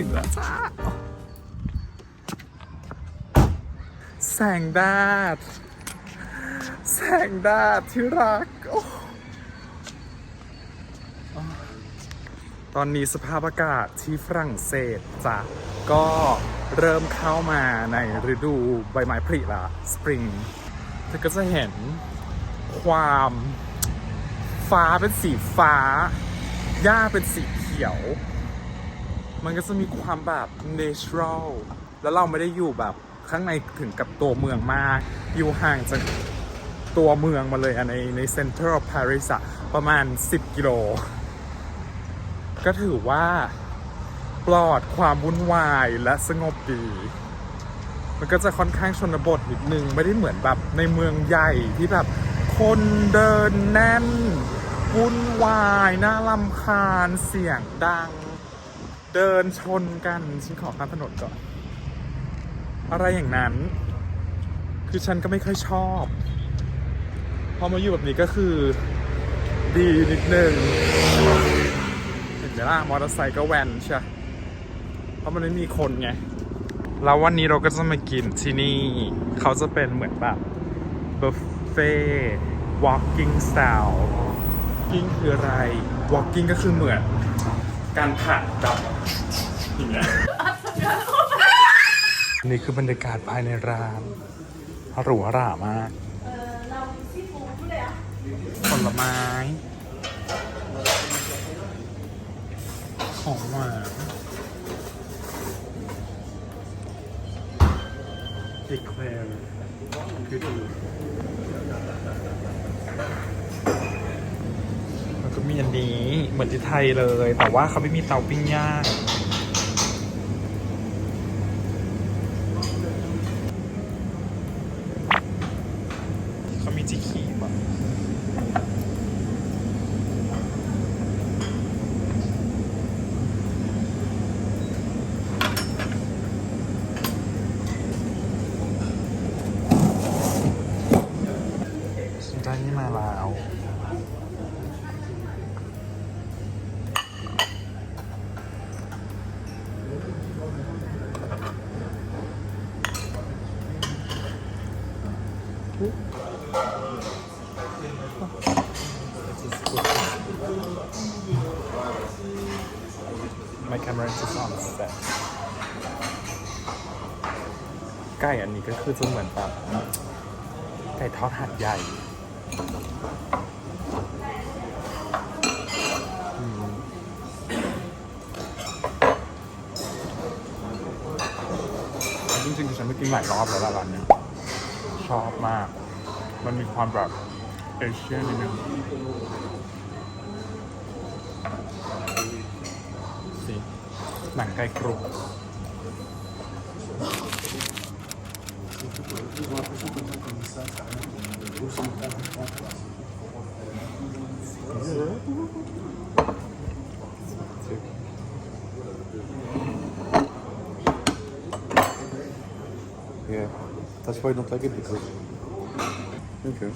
ถึงแล้วจ้า แสงแดด แสงแดดที่รักอตอนนี้สภาพอากาศที่ฝรั่งเศสจ้ะ ก็เริ่มเข้ามาในฤดูใบไม้ผลิละสปริงเธอก็จะเห็นความฟ้าเป็นสีฟ้า หญ้าเป็นสีเขียว มันก็จะมีความแบบ natural แล้วเราไม่ได้อยู่แบบข้างในถึงกับตัวเมืองมาก อยู่ห่างจากตัวเมืองมาเลยอในใน center of Paris อะประมาณ 10 กิโล ก็ถือว่าปลอดความวุ่นวายและสงบดี มันก็จะค่อนข้างชนบทนิดนึง ไม่ได้เหมือนแบบในเมืองใหญ่ที่แบบคนเดินแน่น วุ่นวาย น่าลำคาญเสียงดัง เดินชนกันฉันขอข้ามถนนก่อน อะไรอย่างนั้น คือฉันก็ไม่ค่อยชอบ พอมาอยู่แบบนี้ก็คือ ดีนิดนึงเห็นไหมล่ะมอเตอร์ไซค์ก็แวนใช่เพราะมันไม่มีคนไงแล้ววันนี้เราก็จะมากินที่นี่ เขาจะเป็นเหมือนแบบบุฟเฟ่ walking style walking คืออะไร walking ก็คือเหมือน การผัดแบบอย่างเงี้ยนี่คือบรรยากาศภายในร้านหรูหรามากผลไม้ ของหวานเอคลร์คือดูแล้วก็มี อันนี้เหมือนที่ไทยเลย แต่ว่าเขาไม่มีเตาปิ้งย่าง เขามีจีคีบอะ ได้นี่มาแล้ว My camera is on set ไก่อันนี้ก็ คือจะเหมือนแบบไก่ทอดหัดใหญ่จริงๆฉันไม่กินหลายรอบแล้วล่ะร้านเนี้ยชอบมาก มันมีความแบบเอเชียนนิดนึงสิหนังไก่กรุบ Yeah. That's why I don't like it because. Okay.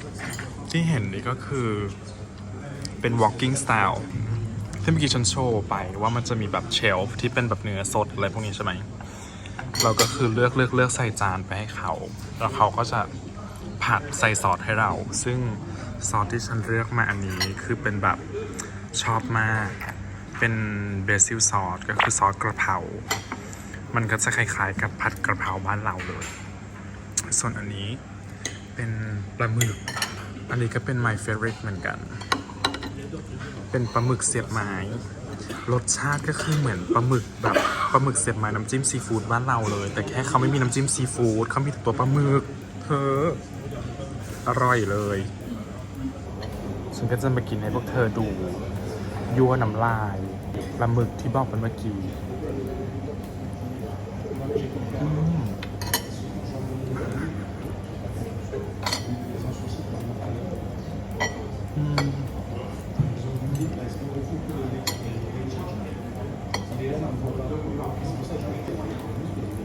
ที่เห็นนี่ก็คือเป็น walking style ที่เมื่อกี้ฉันโชว์ไปว่ามันจะมีแบบเชลฟ์ที่เป็นแบบเนื้อสดอะไรพวกนี้ใช่ไหม เราก็คือเลือกเลือกเลือกใส่จานไปให้เขา แล้วเขาก็จะผัดใส่ซอสให้เรา ซึ่งซอสที่ฉันเลือกมาอันนี้คือเป็นแบบชอบมาก เป็นเบซิลซอสก็คือซอสกระเพรา มันก็จะคล้ายๆ กับผัดกระเพราบ้านเราเลย ส่วนอันนี้เป็นปลาหมึก อันนี้ก็เป็น my favorite เหมือนกัน เป็นปลาหมึกเสียบไม้ รสชาติก็คือเหมือนปลาหมึกแบบปลาหมึกเสียบไม้น้ำจิ้มซีฟู้ดบ้านเราเลย แต่แค่เขาไม่มีน้ำจิ้มซีฟู้ดเขามีแต่ตัวปลาหมึกเธออร่อยเลย ฉันก็จะมากินให้พวกเธอดูยั่วน้ำลายปลาหมึกที่บอกไปเมื่อกี้อืม อืม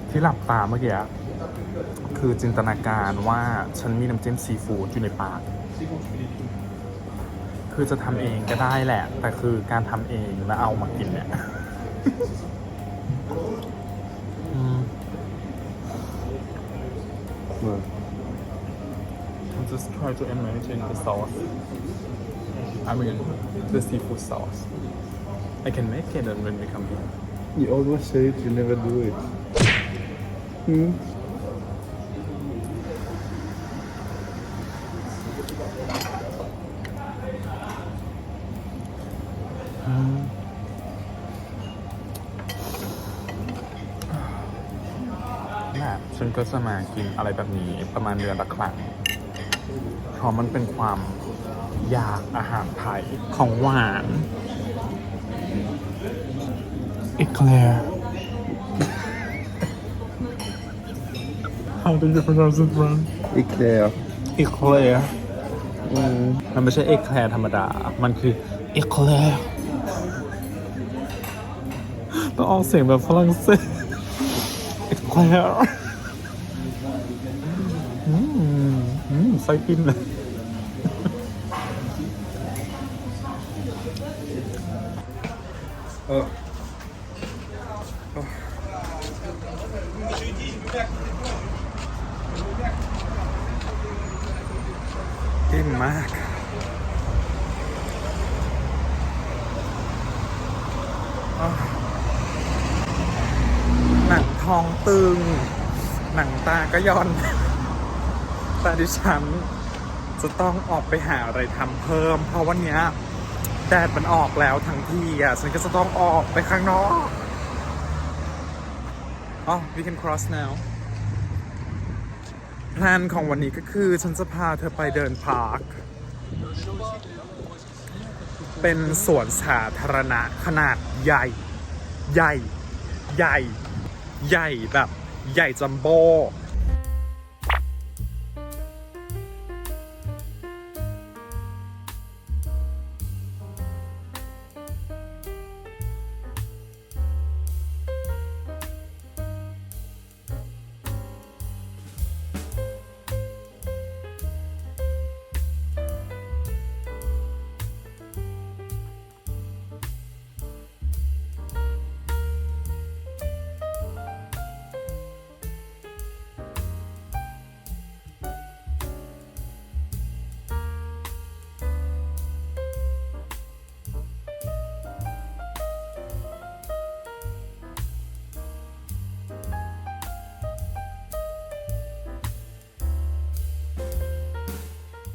ที่หลับตาเมื่อกี้คือจินตนาการว่าฉันมีน้ำจิ้มซีฟู้ดอยู่ในปาก คือจะทำเองก็ได้แหละ แต่คือการทำเองแล้วเอามากินเนี่ย Well, just try to imagine the sauce I mean the seafood sauce I can make it and when we come here you always say it, you never do it. Hmm? น่ะฉันก็จะมากินอะไรแบบนี้ประมาณเดือนละครั้งเพราะมันเป็นความอยากอาหารไทยของหวาน เอคเลร์ How do you pronounce it wrong? Eclair. เอคเลร์ Mm. มันไม่ใช่เอคแคร์ธรรมดา มันคือเอคเลร์ต้องออกเสียงแบบฝรั่งเศสเอคเลร์อืม อืมไส้ปิ้นเลย อิ่มมาก หนังทองตึง หนังตาก็ย้อนแต่ดิฉัน จะต้องออกไปหาอะไรทำเพิ่ม เพราะวันนี้แดดมันออกแล้วทั้งทีอะ ฉันก็จะต้องออกไปข้างนอกอ๋อ we can cross now พลนของวันนี้ก็คือฉันจะพาเธอไปเดินพาร์ค เป็นสวนสาธารณะขนาดใหญ่ ใหญ่ ใหญ่ ใหญ่แบบ ใหญ่จัมโบ้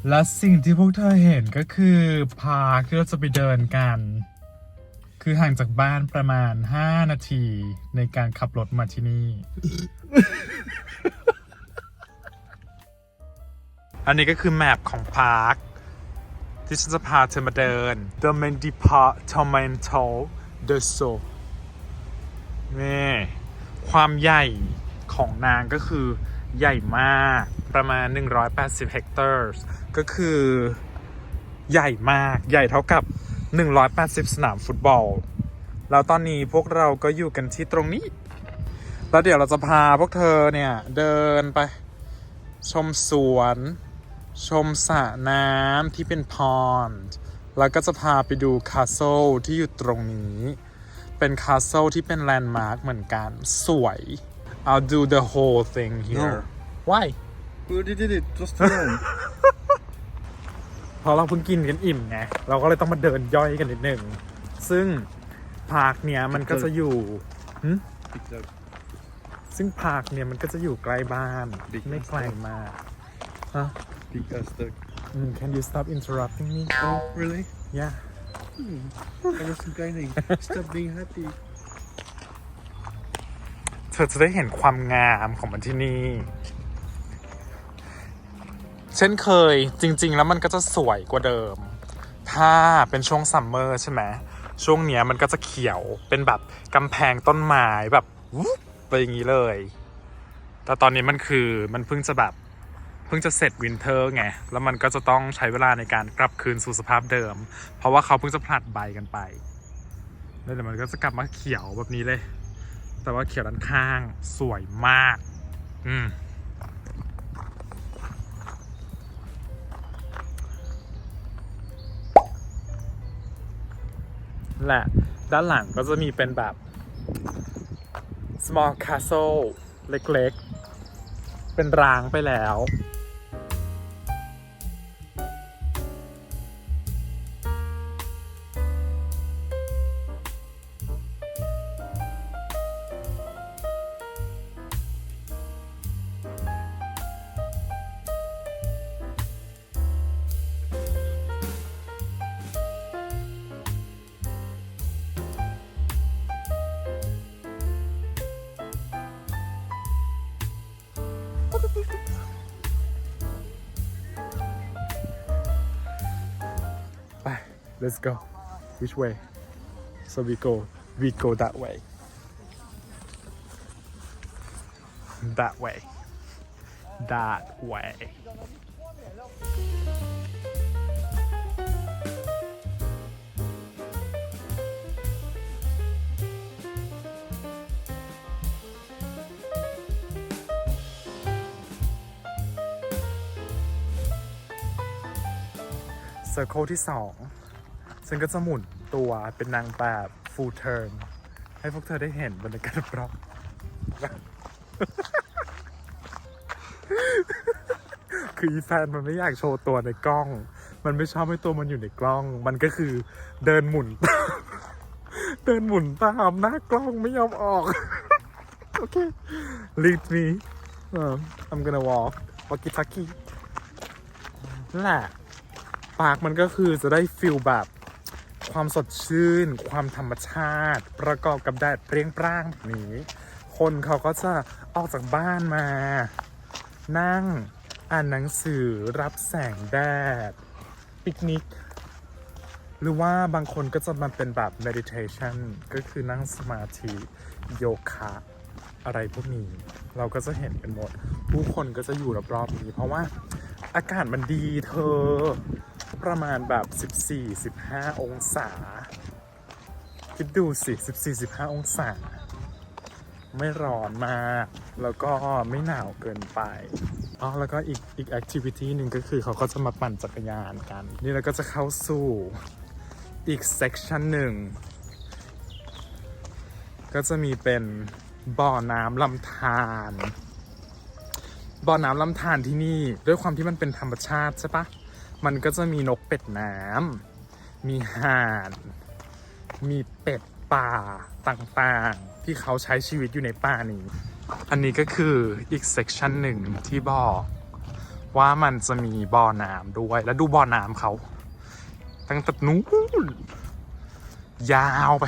และสิ่งที่พวกเธอเห็นก็คือพาร์คที่เราจะไปเดินกัน คือห่างจากบ้านประมาณ 5 นาทีในการขับรถมาที่นี่ อันนี้ก็คือแมปของพาร์ค ที่ฉันจะพาเธอมาเดิน The Main Departmental de So นี่ความใหญ่ของนางก็คือใหญ่มาก ประมาณ 180 เฮกตาร์ก็คือใหญ่มากใหญ่เท่ากับ 180 สนามฟุตบอล แล้วตอนนี้พวกเราก็อยู่กันที่ตรงนี้ แล้วเดี๋ยวเราจะพาพวกเธอเนี่ย เดินไป ชมสวน ชมสระน้ำที่เป็นพอนด์แล้วก็จะพาไปดูคาสเซิลที่อยู่ตรงนี้ เป็นคาสเซิลที่เป็นแลนด์มาร์คเหมือนกัน สวย I'll do the whole thing here No. why We already did it, just alone. เพราะเราเพิ่งกินกันอิ่มไงเราก็เลยต้องมาเดินย่อยกันนิดหนึ่ง ซึ่งพาร์คเนี้ยมันก็จะอยู่หึ Eclair. ซึ่งพาร์คเนี้ยมันก็จะอยู่ใกล้บ้าน Big ไม่ไกลมากฮะ Big ass duck. อืม Can you stop interrupting me Oh, really? Yeah I was complaining. Stop being happy. เธอจะได้เห็นความงามของมันที่นี่ เช่นเคยจริง ๆ แล้วมันก็จะสวยกว่าเดิม ถ้าเป็นช่วงซัมเมอร์ใช่ไหมช่วงเนี้ยมันก็จะเขียวเป็นแบบกำแพงต้นไม้แบบวุบไปอย่างนี้เลย แต่ตอนนี้มันคือมันเพิ่งจะแบบเพิ่งจะเสร็จวินเทอร์ไง แล้วมันก็จะต้องใช้เวลาในการกลับคืนสู่สภาพเดิม เพราะว่าเขาเพิ่งจะผลัดใบกันไปแล้วเดี๋ยวมันก็จะกลับมาเขียวแบบนี้เลย แต่ว่าเขียวด้านข้างสวยมาก อืม แหละ ด้านหลังก็จะมีเป็นแบบ small castle เล็กๆ เป็นร้างไปแล้ว let's go which way so we go we go that way that way that way เซอร์เคิลที่สอง ฉันก็จะหมุนตัวเป็นนางแบบ full turn ให้พวกเธอได้เห็นบรรยากาศรอบคืออีแฟนมันไม่อยากโชว์ตัวในกล้อง มันไม่ชอบให้ตัวมันอยู่ในกล้อง มันก็คือเดินหมุน เดินหมุนตามหน้ากล้องไม่ยอมออก โอเค lead me um, I'm gonna walk walkie talkie นั่นแหละปาร์คมันก็คือจะได้ฟิลแบบ ความสดชื่น ความธรรมชาติ ประกอบกับแดดเปรี้ยงปร้างแบบนี้ คนเขาก็จะออกจากบ้านมา นั่งอ่านหนังสือรับแสงแดด ปิกนิก หรือว่าบางคนก็จะมาเป็นแบบ meditation ก็คือนั่งสมาธิโยคะอะไรพวกนี้ เราก็จะเห็นกันหมด ผู้คนก็จะอยู่รอบๆนี้ เพราะว่าอากาศมันดีเธอ ประมาณแบบ 14-15 องศา คิดดูสิ 14-15 องศา ไม่ร้อนมาก แล้วก็ไม่หนาวเกินไปอ๋อแล้วก็อีกอีกแอคทิวิตี้หนึ่งก็คือเขาก็จะมาปั่นจักรยานกัน นี่เราก็จะเข้าสู่อีกเซกชันหนึ่ง ก็จะมีเป็นบ่อน้ำลำธารบ่อน้ำลำธารที่นี่ ด้วยความที่มันเป็นธรรมชาติใช่ปะ มันก็จะมีนกเป็ดน้ำ มีห่าน มีเป็ดป่าต่างๆ ที่เขาใช้ชีวิตอยู่ในป่านี้ อันนี้ก็คืออีกเซกชันหนึ่งที่บอกว่ามันจะมีบ่อน้ำด้วย แล้วดูบ่อน้ำเขา ตั้งแต่นู้นยาวไป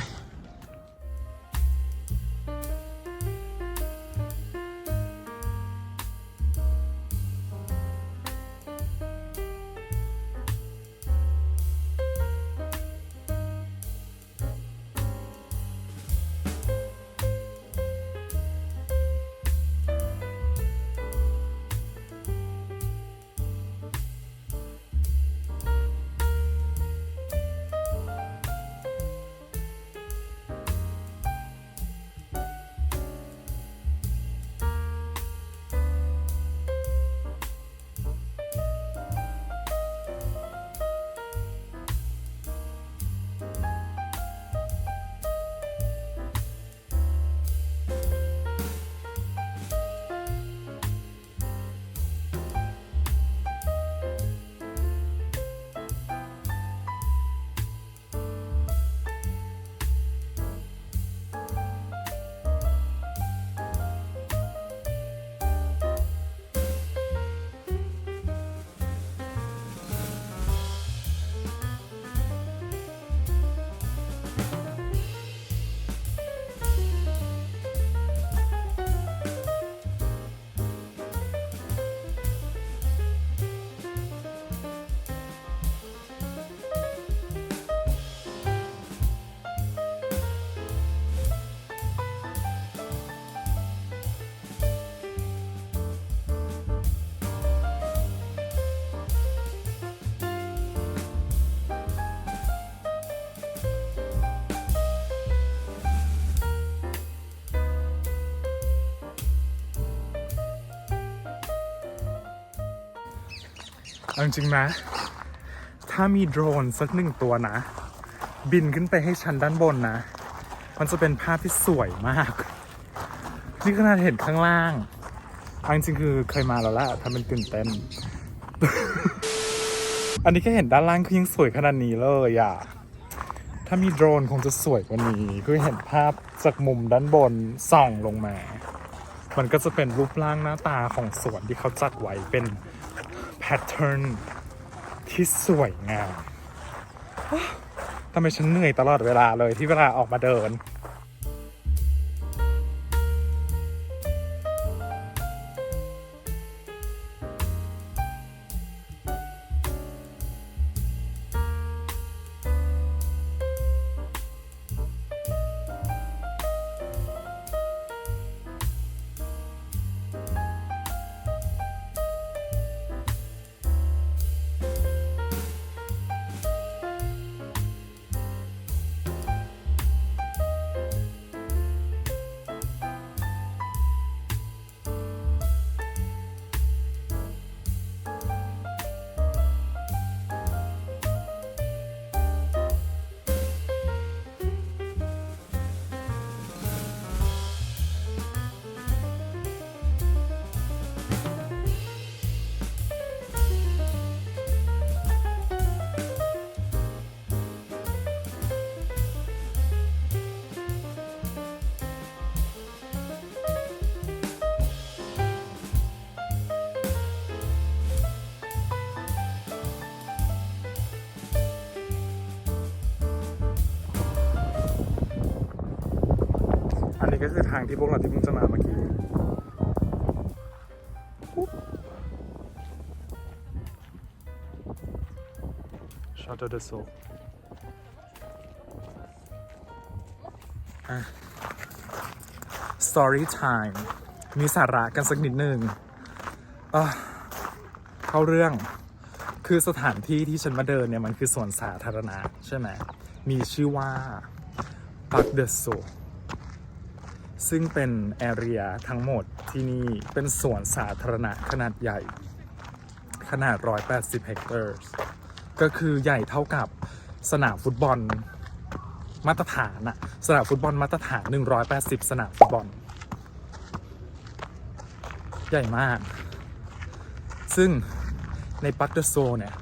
เอาจริงนะ ถ้ามีโดรนสักหนึ่งตัวนะ บินขึ้นไปให้ชั้นด้านบนนะ มันจะเป็นภาพที่สวยมาก นี่ขนาดเห็นข้างล่างเอาจริงๆคือเคยมาแล้วละทำเป็นตื่นเต้น อันนี้แค่เห็นด้านล่างคือยังสวยขนาดนี้เลยอะ ถ้ามีโดรนคงจะสวยกว่านี้ คือเห็นภาพจากมุมด้านบนส่องลงมา มันก็จะเป็นรูปร่างหน้าตาของสวนที่เขาจัดไว้เป็น ทเทิร์นที่สวยงามทำไมฉันเหนื่อยตลอดเวลาเลยที่เวลาออกมาเดิน ก็คือทางที่พวกเราที่เพิ่งจะมาเมื่อกี้ชาร์ตเดโซอะ story time มีสาระกันสักนิดหนึ่งอะเข้าเรื่องคือสถานที่ที่ฉันมาเดินเนี่ย มันคือสวนสาธารณะใช่ไหม มีชื่อว่า Park de s o ซึ่งเป็นแอเรียทั้งหมดที่นี่เป็นสวนสาธารณะขนาดใหญ่ ขนาด 180 เฮกเตอร์ก็คือใหญ่เท่ากับสนามฟุตบอลมาตรฐานอะสนามฟุตบอลมาตรฐาน 180 สนามฟุตบอล ใหญ่มาก ซึ่งในปัตเตอร์โซเนี่ย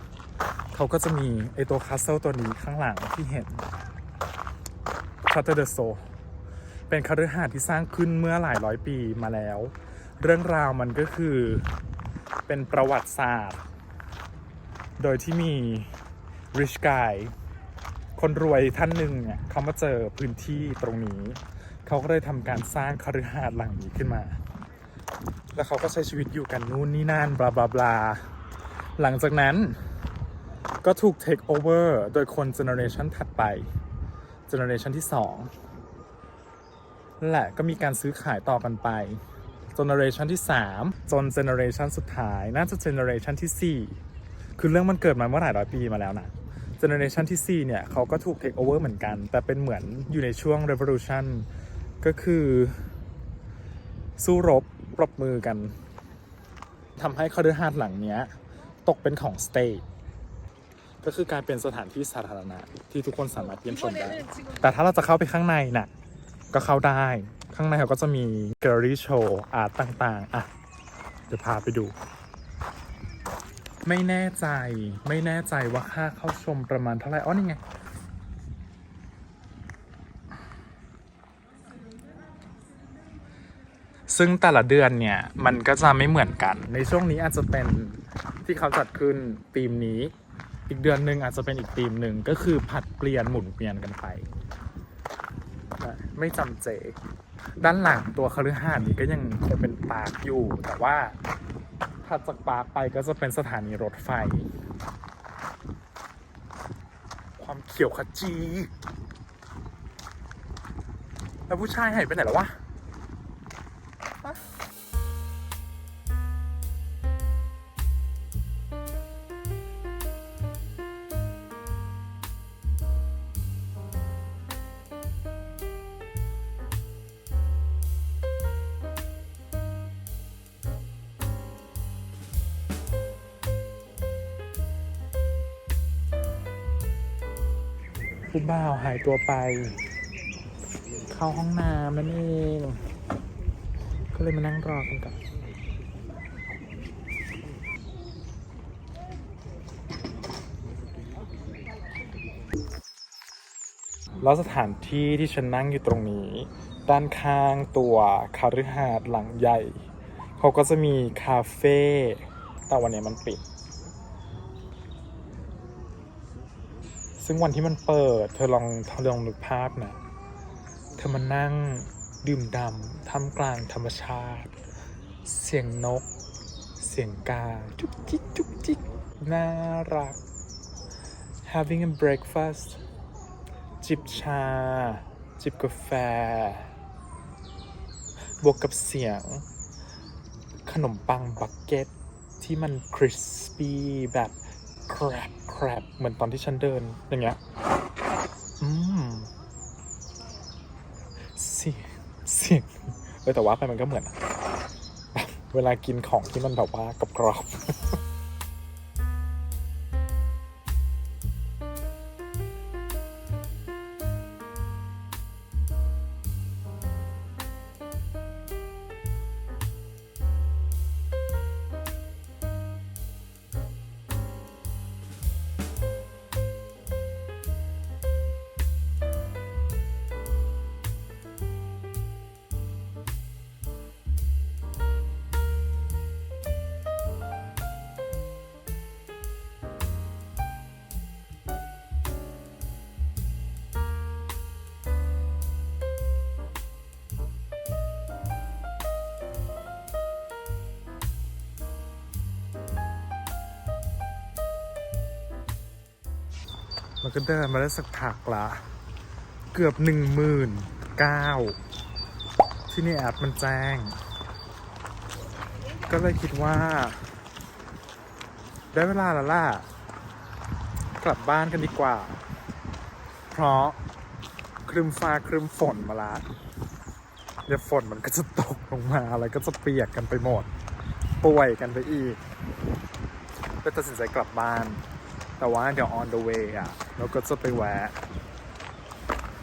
เขาก็จะมีไอตัวคาสเซิลตัวนี้ข้างหลังที่เห็นปัตเตอร์โซ เป็นคฤหาสน์ที่สร้างขึ้นเมื่อหลายร้อยปีมาแล้ว เรื่องราวมันก็คือเป็นประวัติศาสตร์ โดยที่มีริชกายคนรวยท่านหนึ่งเนี่ยเขามาเจอพื้นที่ตรงนี้ เขาก็เลยทำการสร้างคฤหาสน์หลังนี้ขึ้นมา แล้วเขาก็ใช้ชีวิตอยู่กันนู่นนี่นั่นบลาบลาบลาหลังจากนั้นก็ถูก take over โดยคนเจเนอเรชันถัดไปเจเนอเรชันที่ 2 นั่นแหละก็มีการซื้อขายต่อกันไปเจเนอเรชันที่ 3 จนเจเนอเรชันสุดท้ายน่าจะเจเนอเรชันที่ 4 คือเรื่องมันเกิดมาเมื่อหลายร้อยปีมาแล้วนะเจเนอเรชันที่4เนี่ยเขาก็ถูกเทคโอเวอร์เหมือนกัน แต่เป็นเหมือนอยู่ในช่วง revolution ก็คือ สู้รบปรบมือกันทำให้คฤหาสน์หลังเนี้ย ตกเป็นของสเตทก็คือการเป็นสถานที่สาธารณะที่ทุกคนสามารถเยี่ยมชมได้ แต่ถ้าเราจะเข้าไปข้างในน่ะ ก็เข้าได้ ข้างในเขาก็จะมีแกลเลอรี่โชว์อาร์ตต่างๆ อะ เดี๋ยวพาไปดู ไม่แน่ใจไม่แน่ใจว่าค่าเข้าชมประมาณเท่าไหร่อ๋อนี่ไงซึ่งแต่ละเดือนเนี่ยมันก็จะไม่เหมือนกัน ในช่วงนี้อาจจะเป็นที่เขาจัดขึ้นธีมนี้ อีกเดือนหนึ่งอาจจะเป็นอีกธีมหนึ่งก็คือผัดเปลี่ยนหมุนเวียนกันไป ไม่จำเจ ด้านหลังตัวคฤหาสน์นี้ก็ยังคงเป็นปาร์คอยู่ แต่ว่าถัดจากปาร์คไปก็จะเป็นสถานีรถไฟ ความเขียวขจี แล้วผู้ชายหายไปไหนแล้ววะ ผู้บ่าวหายตัวไป เข้าห้องน้ำนั่นเองก็เลยมานั่งรอกันก่อนแล้วสถานที่ที่ฉันนั่งอยู่ตรงนี้ ด้านข้างตัวคาฤหาสน์หลังใหญ่ เขาก็จะมีคาเฟ่แต่วันนี้มันปิด ซึ่งวันที่มันเปิด เธอลองเธอลองนึกภาพนะ เธอมานั่งดื่มดำท่ามกลางธรรมชาติ เสียงนก เสียงกา จุกจิกจุกจิกน่ารัก having a breakfast จิบชา จิบกาแฟ บวกกับเสียง ขนมปังบักเก็ตที่มันคริสปี้แบบ แครบแครบเหมือนตอนที่ฉันเดินอย่างเงี้ย อืมเสียงเสียงเออแต่ว่าไปมันก็เหมือน เวลากินของที่มันแบบว่ากรอบๆ ก็เดินมาได้สักพักละ เกือบหนึ่งหมื่นเก้าที่นี่แอปมันแจ้ง ก็เลยคิดว่า ได้เวลาแล้วล่ะ กลับบ้านกันดีกว่า เพราะครึมฟ้าครึมฝนมาละเดี๋ยวฝนมันก็จะตกลงมาแล้วก็จะเปียกกันไปหมด ป่วยกันไปอีก ก็ตัดสินใจกลับบ้าน แต่ว่าเดี๋ยว on the way อะ เราก็จะไปแวะ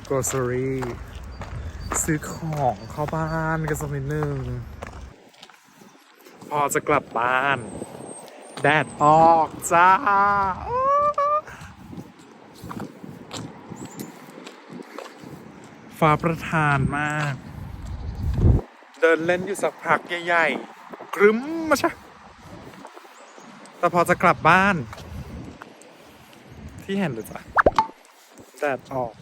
grocery ซื้อของเข้าบ้านกันสักนิดนึง พอจะกลับบ้าน แดดออกจ้า ฟ้าประทานมาก เดินเล่นอยู่สักพักใหญ่ๆกรึ้มมาชะแต่พอจะกลับบ้าน ที่เห็นหรือจ๊ะแดดออก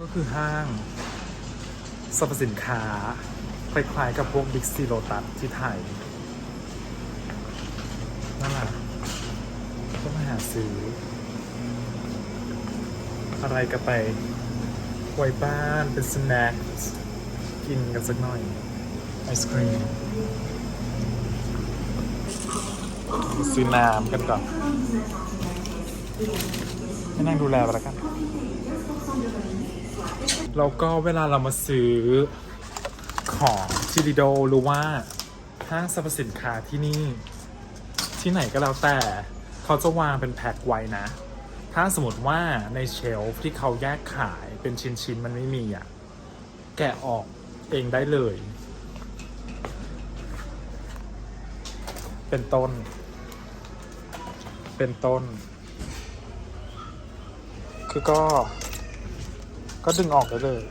ก็คือห้างสรรพสินค้าคล้ายๆกับพวกบิ๊กซีโ o ตัสที่ไทย นั่นแหละก็มาหาซื้อ อะไรก็ไปไว้บ้านเป็นสแน็คกินกันสักหน่อย ไอศครีมซื้อน้ำกันก่อนให้นั่งดูแลไปแล้วกันแล้วก็เวลาเรามาซื้อของที่ดิโดหรือว่าห้างสรรพสินค้าที่นี่ ที่ไหนก็แล้วแต่เขาจะวางเป็นแพ็คไว้นะ ถ้าสมมติว่าในเชลฟ์ที่เขาแยกขายเป็นชิ้นๆมันไม่มีอะ แกะออกเองได้เลย เป็นต้น เป็นต้น คือก็ ก็ดึงออกได้เลย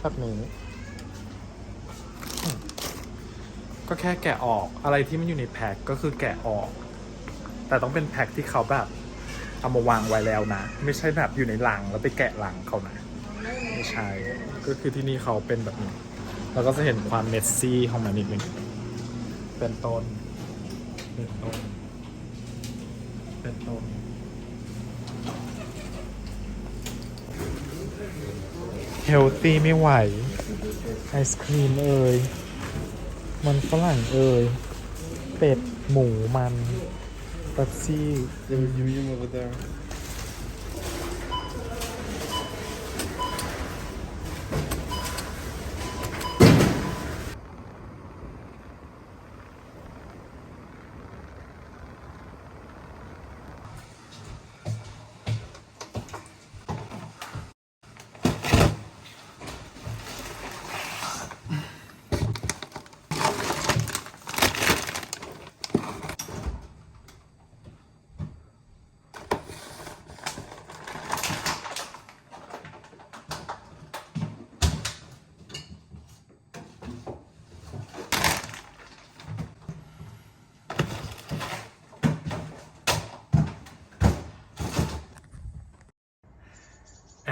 แบบนี้อืม ก็แค่แกะออกอะไรที่มันอยู่ในแพ็คก็คือแกะออก แต่ต้องเป็นแพ็คที่เขาแบบเอามาวางไว้แล้วนะ ไม่ใช่แบบอยู่ในลังแล้วไปแกะลังเขานะไม่ใช่ก็คือที่นี่เขาเป็นแบบนี้แล้วก็จะเห็นความเมสซี่ของมันนิดนึงเป็นต้นเป็นต้นเป็นต้นเฮลตี้ไม่ไหว ไอศครีมเอ่ย มันฝรั่งเอ่ยเป็ดหมูมันเป๊ปซี่ There was Yum Yum over there.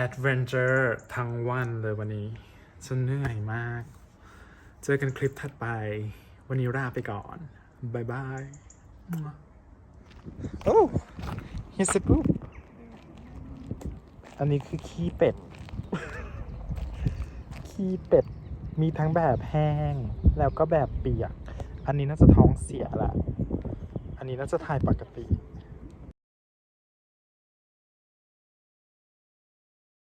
Adventure ทั้งวันเลยวันนี้ ฉันเหนื่อยมาก เจอกันคลิปถัดไป วันนี้ลาไปก่อน บ๊ายบายโอ้ here's a poop อันนี้คือขี้เป็ด ขี้เป็ด มีทั้งแบบแห้ง แล้วก็แบบเปียก อันนี้น่าจะท้องเสียแหละ อันนี้น่าจะถ่ายปกติ